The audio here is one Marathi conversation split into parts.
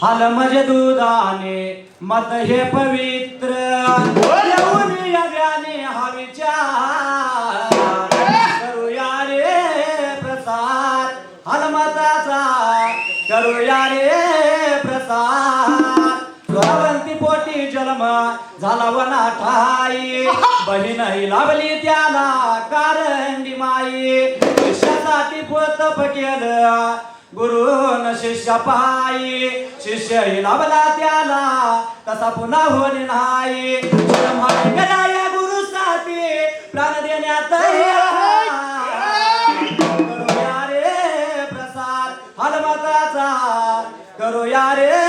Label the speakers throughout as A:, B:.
A: हाल म्हणजे दुधाने मत हे पवित्र. येऊन यज्ञाने हा विचार. करूया रे प्रसाद. हलमताचा करूया रे प्रसाद. स्वरवंती पोटी जन्म झाला वना ठाई बहीण लाभली त्याला कारंडी माई. शिष्यासाठी पोतप केलं गुरुन शिष्य पायी शिष्य ही लाभला त्याला. तसा पुन्हा होणे नाही. कराया गुरुसाठी प्राण देण्यात करूया रे प्रसाद. हलमताचा करूया रे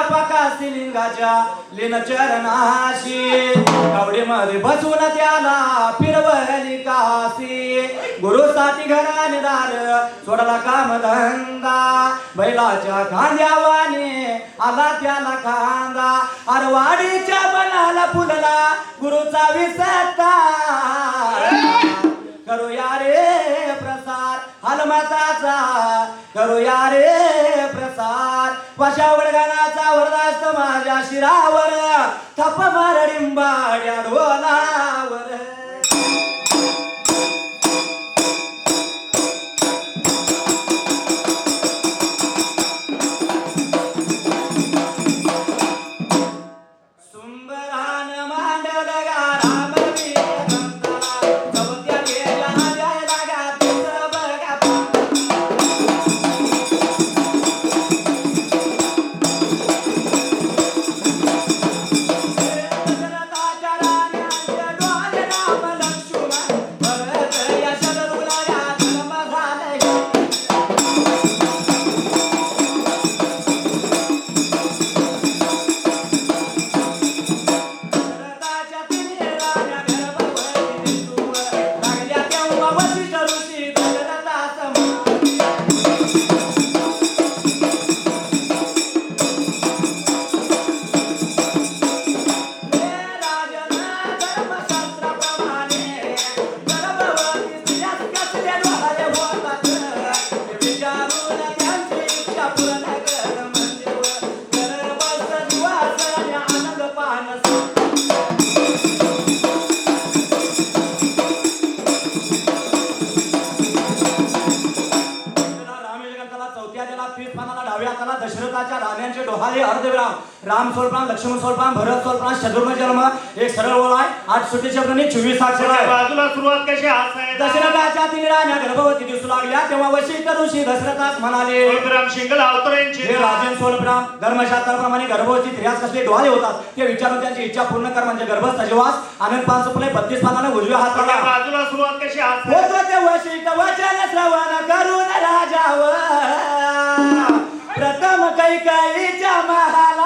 A: पाकासी लिंगाच्या लिन चरणाशी कवडीमध्ये बसून त्याला फिरवली काशी. गुरुसाठी घराने दार सोडला काम धंदा बैलाच्या खांद्यावाने आला त्याला खांदा. अरवाडीच्या बनाला फुलला गुरुचा विसरता. करूया रे. प्रसार करूया रे प्रसार पशा वडगानाचा वरदास्त माझ्या शिरावर. थप मारडिंबाड्या डोलावर राम सोलप्राण लक्ष्मण सोलप्राण भरत सोलप्राण शत्रुघ्न जन्म एक सरळ ओळ आहे. आठ सुट्टीच्या प्रमाणे चोवीस अक्षर आहे
B: बाजूला सुरुवात कशी आहे?
A: दशरथाच्या तीन राण्या गर्भवती दिसू लागल्या. तेव्हा वशिष्ठ ऋषी दशरथास म्हणाले
B: शिंगल अवतर यांची
A: हे राजन सोलप्राम धर्मशास्त्राप्रमाणे गर्भवती स्त्रियास कसले डोहाळे होतात. ते विचारून त्यांची इच्छा पूर्ण कर म्हणजे गर्भस्थ जीवास आनंद पाच फुले बत्तीस पानाने उजव्या हाताला
B: बाजूला सुरुवात कशी आहे?
A: होतो ते वचन श्रवण करून राजावर प्रथम कैकाईच्या महालात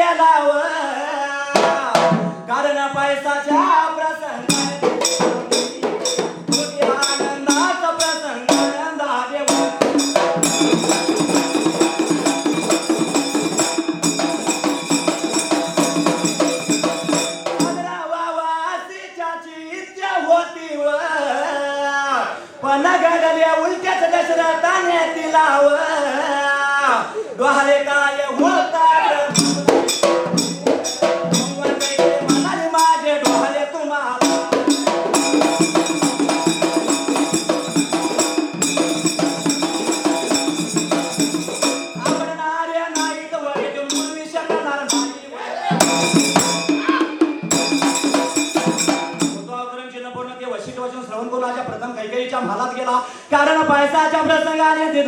A: गेलावर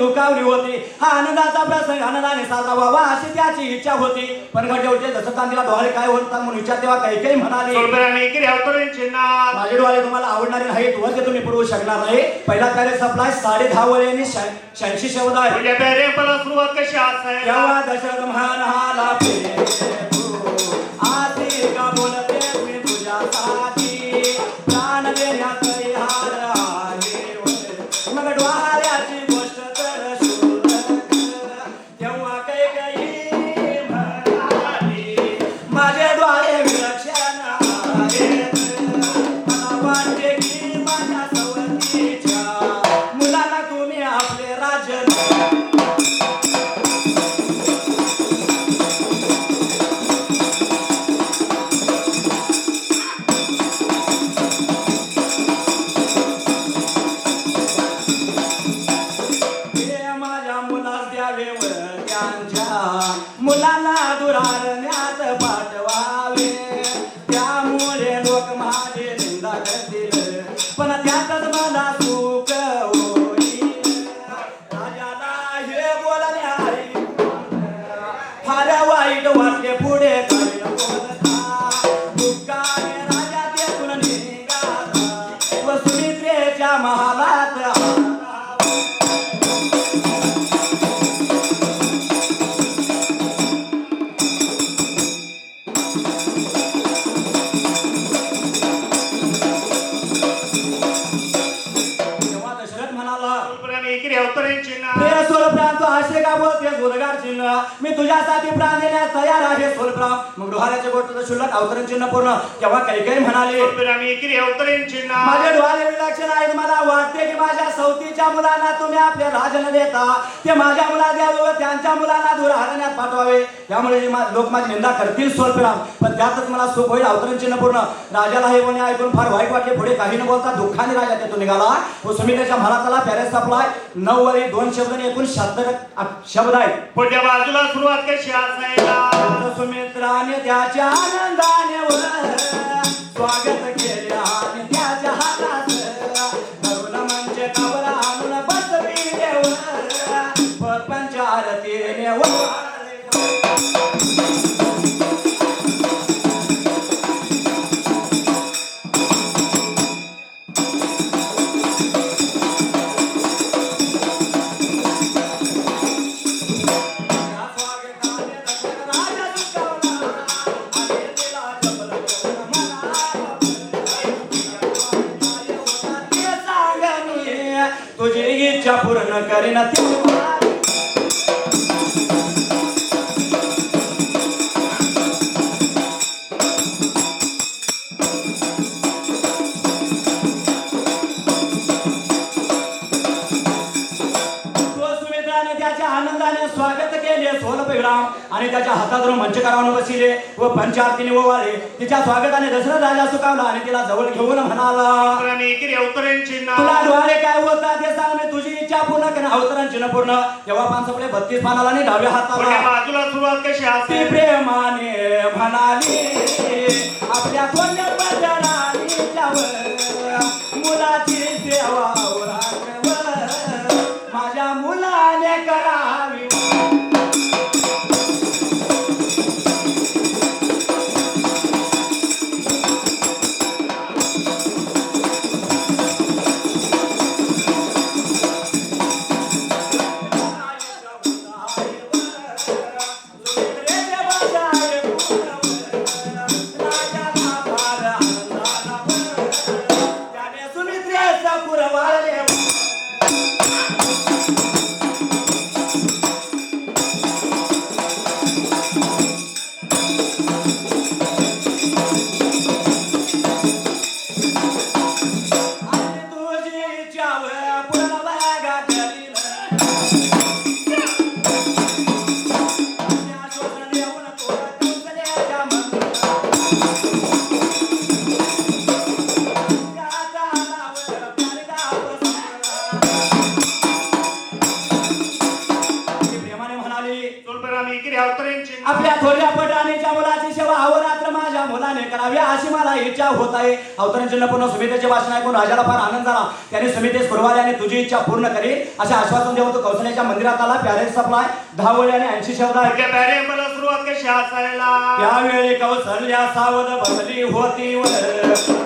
A: धुकावली होती. हा आनंदाचा प्रसंग आनंदाने साजरा व्हावा अशी त्याची इच्छा होती. पण होते जसं तांदीला डोहाळे काय होतात म्हणून विचार तेव्हा म्हणाले.
B: अवतर यांची नाव
A: माझे डोळे तुम्हाला आवडणारे नाहीत व ते तुम्ही पुरवू शकणार नाही. पहिला कार्य सप्लाय साडे दहा वळेने शहाऐंशी शब्द आहे.
B: सुरुवात कशी आहे
A: तेव्हा दशरथ म्हणाला आधी मुलाला दुरारण्यात पाठवावे. त्यामुळे लोक माझे निंदा पण त्यातच मला मी तुझ्यासाठी प्राण देण्यास तयार आहे सोलप्राण मग डोहाऱ्याच्या गोष्टीचं शुल्लक अवतरण चिन्ह पूर्ण. तेव्हा काही काही म्हणाले
B: अवतरेंची ना
A: माझे डोळे विलक्षण आहेत. मला वाटते की माझ्या सवतीच्या मुलांना तुम्ही आपले राजन देता. ते माझ्या मुला द्यावे व त्यांच्या मुलांना दूर हरण्यात पाठवावे. त्यामुळे लोक माझी निंदा करतील स्वल्पराम पण त्यातच मला सुख होईल अवतरण चिन्ह पूर्ण. राजाला हे म्हणे ऐकून फार वाईट वाटले. पुढे काही न बोलता दुःखाने राजा तेथून निघाला. व सुमित्रेच्या महाराजाला पॅरेस सापलाय. नऊ वरी दोन शब्द एकूण शहात्तर शब्द आहेत.
B: पुढच्या बाजूला सुरुवात कशी असायला
A: सुमित्राने त्याच्या आनंदाने स्वागत केल्या सोलपेगडाम आणि त्याच्या हातातून मंचकारावर बसिले व पंचारतीने ओवाळले तिच्या स्वागताने दशरथ राजा सुकावला आणि तिला जवळ घेऊन म्हणाला
B: ना.
A: तुला डोळे काय होता ते सांग मी तुझी इच्छा पूर्ण कर. अवतरण चिन्ह पूर्ण. तेव्हा पानसपडे बत्तीस पानाला आणि डाव्या हाताला.
B: बाजूला सुरुवात कशी
A: ती
B: असेल
A: प्रेमाने म्हणाली आपल्या कोण्या मुलाची सेवा माझ्या मुलाने करावी करावी अशी मला इच्छा होत आहे. अवतरण चिन्ह पूर्ण सुमितेचे भाषण ऐकून राजाला फार आनंद झाला. त्याने सुमितेस पुरवाले आणि तुझी इच्छा पूर्ण करी. असे आश्वासन देऊन तो कौशल्याच्या मंदिरात आला. प्यारेस सप्लाय दहा वळी आणि ऐंशी शब्द त्यावेळी कौशल्या सावध बसली होती.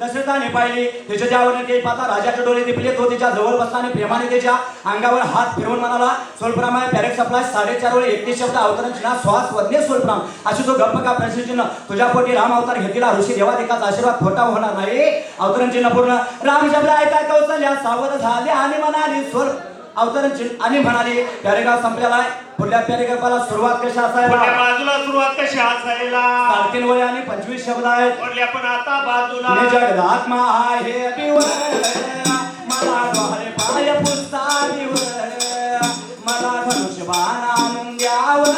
A: दशरथाने पाहिले. त्याच्या ज्यावर ते पाहता राजाच्या डोळे दिपले तो तिच्या जवळ बसताना प्रेमाने त्याच्या अंगावर हात फिरवून म्हणाला सोलप्रामाय पॅरेक्स आपला साडेचार वेळी एकतीस शब्द अवतरण चिन्ह श्वास वज्ञे सोलप्राम. अशी तो गप्प का प्रश्न चिन्ह तुझ्या पोटी राम अवतार घेतलेला ऋषी देवादेकाचा आशीर्वाद खोटा होणार नाही. अवतरण चिन्ह पूर्ण राम शब्द ऐका कौशल्या सावध झाले आणि म्हणाली सोल अवतरण आणि म्हणाली पॅरेग्राफ संपलेला आहे. पुढल्या पॅरेग्राफाला सुरुवात कशी असायला
B: बाजूला सुरुवात कशी असायला
A: सारखीन वय आणि पंचवीस शब्द आहेत.
B: पुढल्या पण आता बाजूला.
A: जगदात्मा आहे दिवर मला डोळे पाय पुस्तावीवर मला धनुष्यबाण आणून द्यावर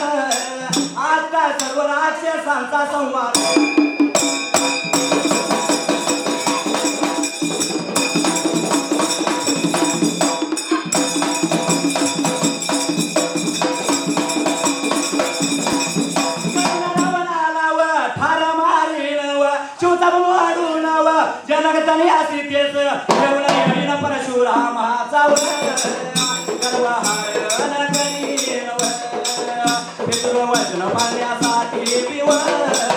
A: आता सर्व राक्षसांचा संवाद जनगतनी असे तेच, एवढं येईन परशुरामाचा
B: वचन.
A: पाण्यासाठी पिवळ.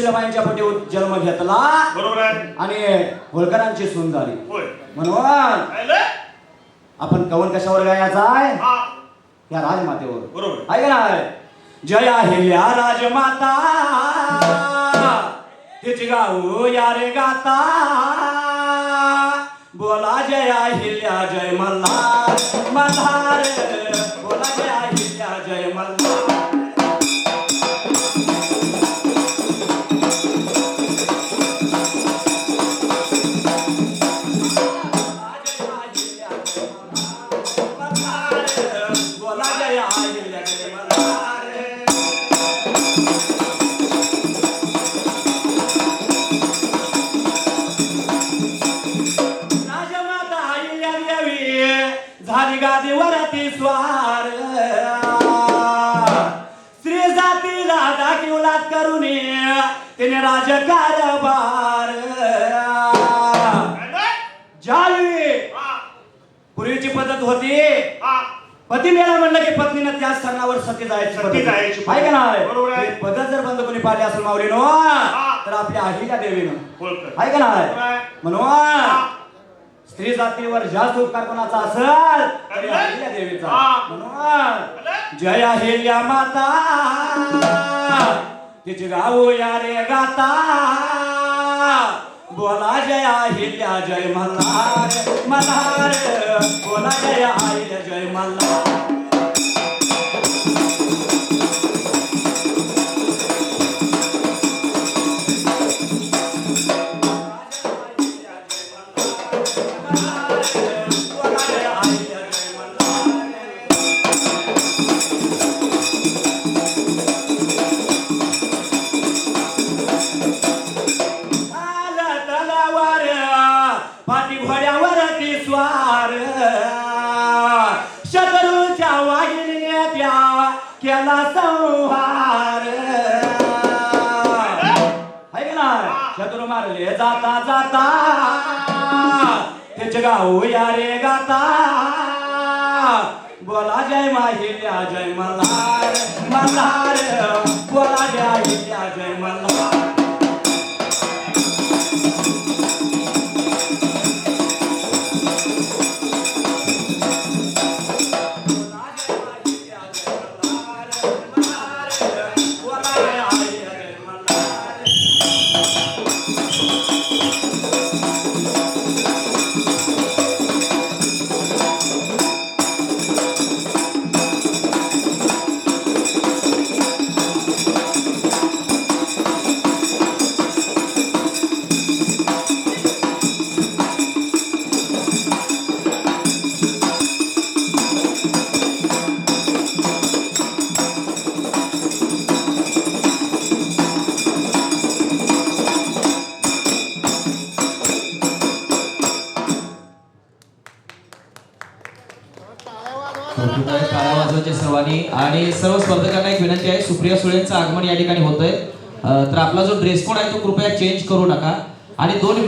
A: सुशीलाबाईंच्या पोटी जन्म घेतला.
B: बरोबर आहे.
A: आणि होळकरांची सून झाली.
B: होय.
A: म्हणून? आपण कवन कशावर गायचा आहे?
B: हा.
A: या राजमातेवर.
B: बरोबर.
A: आहे का नाही? जय अहिल्या राजमाता. तिची गाऊ या रे गाता. बोला जय अहिल्या जय मल्हार. मल्हार बोला जय पूर्वीची पद्धत होती
B: हा.
A: पती मेला म्हणलं की पत्नीनं त्या स्थानावर सती जायची आहे का नाही
B: बरोबर आहे.
A: पद्धत जर बंद कोणी पाडली असेल माऊलीनो तर आपल्या आईच्या देवीनं. आहे का नाही. म्हणून स्त्री जातीवर जास्त उपकार कोणाचा असेल तरी? अहिल्या देवीचा
B: हा.
A: म्हणून
B: पाहिलं?
A: जय अहिल्या माता तिची गाऊ या रे गाता बोला जय अहिल्या जय मल्हार मल्हार बोला जय अहिल्या जय मल्हार बोला जय शत्रूच्या वाहिनीने त्या केला संहार. है का शत्रू मारले जाता जाता. त्याचे गाऊ या रे गाता. बोला जय माहिल्या जय मल्हार. मल्हार. बोला जय अहिल्या जय मल्हार.
C: सुप्रिया सुळेंचं आगमन या ठिकाणी होतंय. तर आपला जो ड्रेस कोड आहे तो कृपया चेंज करू नका. आणि दोन